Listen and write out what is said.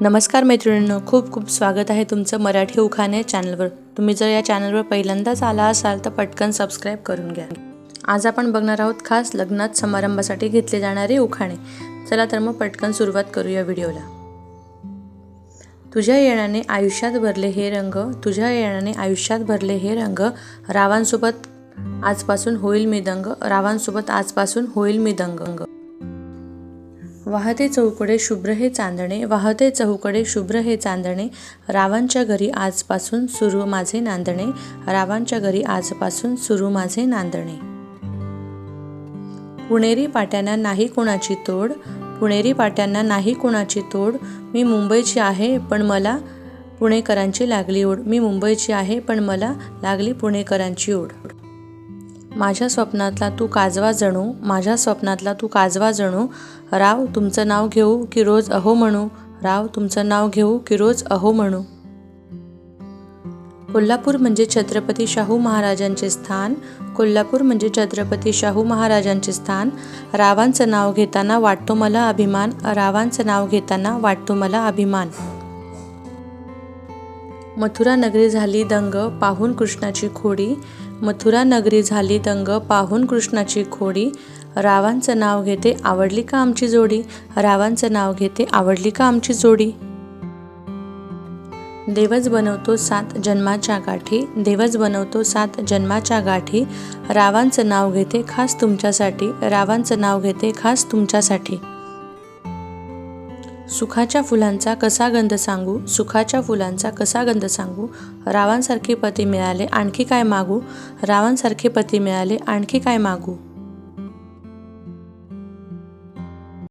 नमस्कार मैत्रिणींनो खूप खूप स्वागत आहे तुमचं मराठी उखाणे चॅनलवर. तुम्ही जर या चॅनलवर पहिल्यांदाच आला असाल तर पटकन सबस्क्राईब करून घ्या. आज आपण बघणार आहोत खास लग्नात समारंभासाठी घेतले जाणारे उखाणे. चला तर मग पटकन सुरुवात करूया व्हिडिओला. तुझ्या येण्याने आयुष्यात भरले हे रंग तुझ्या येण्याने आयुष्यात भरले हे रंग रावांसोबत आजपासून होईल मी दंग रावांसोबत आजपासून होईल मी दंग वाहते चौकडे शुभ्र हे चांदणे वाहते चौकडे शुभ्र हे चांदणे रावांच्या घरी आजपासून सुरू माझे नांदणे रावांच्या घरी आजपासून सुरू माझे नांदणे. पुणेरी पाट्यांना नाही कोणाची तोड पुणेरी पाट्यांना नाही कोणाची तोड मी मुंबईची आहे पण मला पुणेकरांची लागली ओढ मी मुंबईची आहे पण मला लागली पुणेकरांची ओढ. माझ्या स्वप्नातला तू काजवा जणू माझ्या स्वप्नातला तू काजवा जणू. राव तुमचं नाव घेऊ की रोज अहो म्हणू? राव तुमचं नाव घेऊ की रोज अहो म्हणू? कोल्हापूर म्हणजे छत्रपती शाहू महाराजांचे स्थान. कोल्हापूर म्हणजे छत्रपती शाहू महाराजांचे स्थान. रावांचं नाव घेताना वाटतो मला अभिमान. रावांचं नाव घेताना वाटतो मला अभिमान. मथुरा नगरी झाली दंग पाहून कृष्णाची खोडी. मथुरा नगरी झाली दंग पाहून कृष्णाची खोडी. रावांचं नाव घेते आवडली का आमची जोडी? रावांचं नाव घेते आवडली का आमची जोडी? देवच बनवतो सात जन्माच्या गाठी. देवच बनवतो सात जन्माच्या गाठी. रावांचं नाव घेते खास तुमच्यासाठी. रावांचं नाव घेते खास तुमच्यासाठी. सुखाच्या फुलांचा कसा गंध सांगू? सुखाच्या फुलांचा कसा गंध सांगू? रावांसारखे पती मिळाले आणखी काय मागू? रावांसारखे पती मिळाले आणखी काय मागू?